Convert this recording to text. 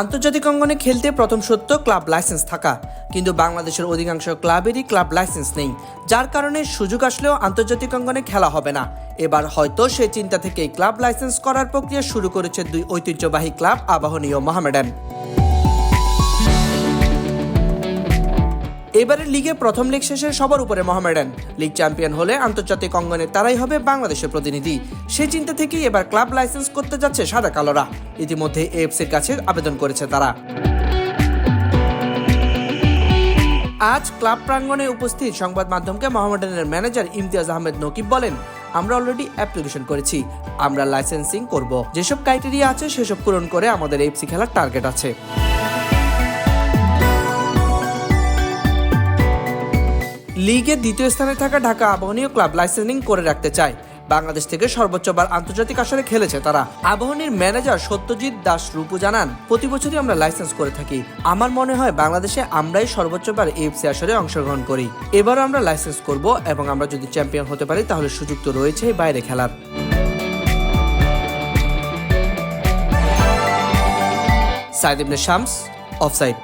আন্তর্জাতিক অঙ্গনে খেলতে প্রথম সত্য ক্লাব লাইসেন্স থাকা। কিন্তু বাংলাদেশের অধিকাংশ ক্লাবেরই ক্লাব লাইসেন্স নেই, যার কারণে সুযোগ আসলেও আন্তর্জাতিক অঙ্গনে খেলা হবে না। এবার হয়তো সেই চিন্তা থেকেই ক্লাব লাইসেন্স করার প্রক্রিয়া শুরু করেছে দুই ঐতিহ্যবাহী ক্লাব আবাহনীয় মোহামেডান। এবারের লিগে প্রথম লেগ শেষে সবার উপরে মোহামেডান। লিগ চ্যাম্পিয়ন হলে আন্তর্জাতিক অঙ্গনে তারাই হবে বাংলাদেশের প্রতিনিধি। সেই চিন্তা থেকেই এবার ক্লাব লাইসেন্স করতে যাচ্ছে সাদা কালোরা। ইতিমধ্যে এএফসির কাছে আবেদন করেছে তারা। আজ ক্লাব প্রাঙ্গণে উপস্থিত সংবাদ মাধ্যমকে মোহামেডানের ম্যানেজার ইমতিয়াজ আহমেদ নকিব বলেন, আমরা অলরেডি অ্যাপ্লিকেশন করেছি। আমরা লাইসেন্সিং করব। যেসব ক্রাইটেরিয়া আছে, সেসব পূরণ করে আমাদের এফসি খেলার টার্গেট আছে। লিগে দ্বিতীয় স্থানে থাকা ঢাকা আবাহনীয় ক্লাব লাইসেন্সিং করে রাখতে চায়। বাংলাদেশ থেকে সর্বোচ্চবার আন্তর্জাতিক আসরে খেলেছে তারা। আবাহনীর ম্যানেজার সত্যজিৎ দাস রূপু জানান, প্রতি বছরই আমরা লাইসেন্স করে থাকি। আমার মনে হয় বাংলাদেশে আমরাই সর্বোচ্চবার এফসি আসরে অংশগ্রহণ করি। এবারও আমরা লাইসেন্স করব এবং আমরা যদি চ্যাম্পিয়ন হতে পারি, তাহলে সুযোগ তো রয়েছে বাইরে খেলার। সাইদ ইবনে শামস, অফসাইড।